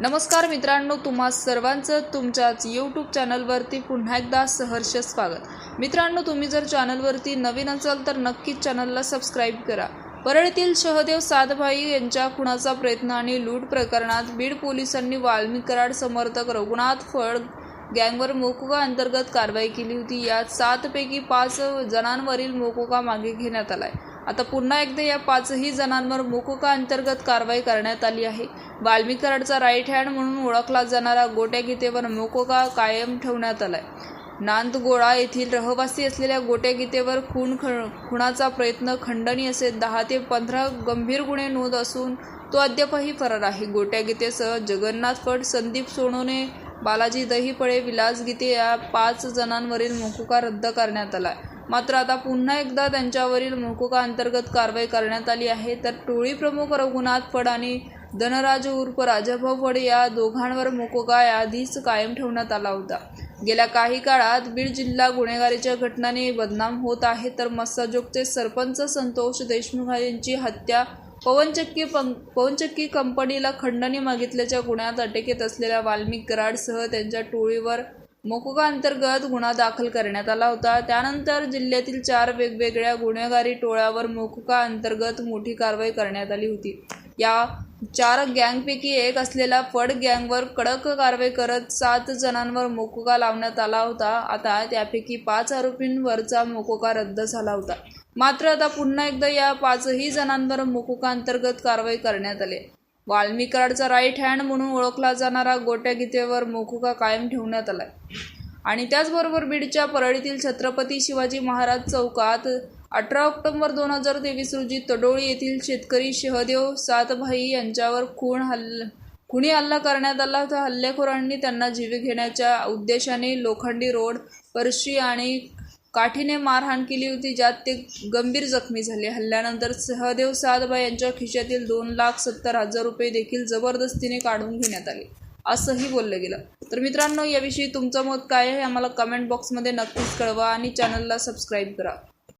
नमस्कार मित्रांनो तुम्हा सर्वांचं तुमच्याच यूट्यूब चॅनलवरती पुन्हा एकदा सहर्ष स्वागत. मित्रांनो तुम्ही जर चॅनलवरती नवीन असाल तर नक्कीच चॅनलला सबस्क्राईब करा. परळीतील शहदेव सातभाई यांच्या खुनाचा प्रयत्न आणि लूट प्रकरणात बीड पोलिसांनी वाल्मिकराड समर्थक रघुनाथ फळ गँगवर मोकोका अंतर्गत कारवाई केली होती. यात सातपैकी पाच जणांवरील मोकोका मागे घेण्यात आला आहे आता पुन्हा एकदा या पाचही जणांवर मोकोका अंतर्गत कारवाई करण्यात आली आहे. वाल्मिक राईट हँड म्हणून ओळखला जाणारा गोट्या गीतेवर मोकोका कायम ठेवण्यात आलाय. नांदगोळा येथील रहवासी असलेल्या गोट्या गीतेवर खून ख खुणाचा प्रयत्न खंडणी असे दहा ते पंधरा गंभीर गुन्हे नोंद असून तो अद्यापही फरार आहे. गोट्या गीतेसह जगन्नाथ फड संदीप सोनोने बालाजी दहीपळे विलास गीते या पाच जणांवरील मोकुका रद्द करण्यात आला मात्र आता पुन्हा एकदा त्यांच्यावरील मोकोका अंतर्गत कारवाई करण्यात आली आहे. तर टोळी प्रमुख रघुनाथ फड आणि धनराज उर्फ राजाभाऊ फड या दोघांवर मोकोका याआधीच कायम ठेवण्यात आला होता. गेल्या काही काळात बीड जिल्हा गुन्हेगारीच्या घटनाने बदनाम होत आहे. तर मस्साजोगचे सरपंच संतोष देशमुख यांची हत्या पवनचक्की पं पवनचक्की कंपनीला खंडणी मागितल्याच्या गुन्ह्यात अटकेत असलेल्या वाल्मिक कराडसह त्यांच्या टोळीवर मोकोका अंतर्गत गुन्हा दाखल करण्यात आला होता. त्यानंतर जिल्ह्यातील चार वेगवेगळ्या गुन्हेगारी टोळ्यावर मोकोका अंतर्गत मोठी कारवाई करण्यात आली होती. या चार गँगपैकी एक असलेला फड गँगवर कडक कारवाई करत सात जणांवर मोकोका लावण्यात आला होता. आता त्यापैकी पाच आरोपींवरचा मोकोका रद्द झाला होता. मात्र आता पुन्हा एकदा या पाचही जणांवर मोकोका अंतर्गत कारवाई करण्यात आली. वाल्मिकराडचा राईट हँड म्हणून ओळखला जाणारा गोट्या गीतेवर मोकुका कायम ठेवण्यात आलाय. आणि त्याचबरोबर बीडच्या परळीतील छत्रपती शिवाजी महाराज चौकात अठरा ऑक्टोबर दोन हजार तेवीस रोजी तडोळी येथील शेतकरी शहदेव सातभाई यांच्यावर खून हल्ल खुणी हल्ला करण्यात आला तर हल्लेखोरांनी त्यांना जीवे घेण्याच्या उद्देशाने लोखंडी रोड परशी आणि काठीने मारहाण केली होती ज्यात ते गंभीर जखमी झाले. हल्ल्यानंतर सहदेव सातभाई यांच्या खिशातील दोन लाख सत्तर हजार रुपये देखील जबरदस्तीने काढून घेण्यात आले असंही बोललं गेलं. तर मित्रांनो याविषयी तुमचं मत काय आहे? आम्हाला कमेंट बॉक्समध्ये नक्कीच कळवा आणि चॅनलला सबस्क्राईब करा.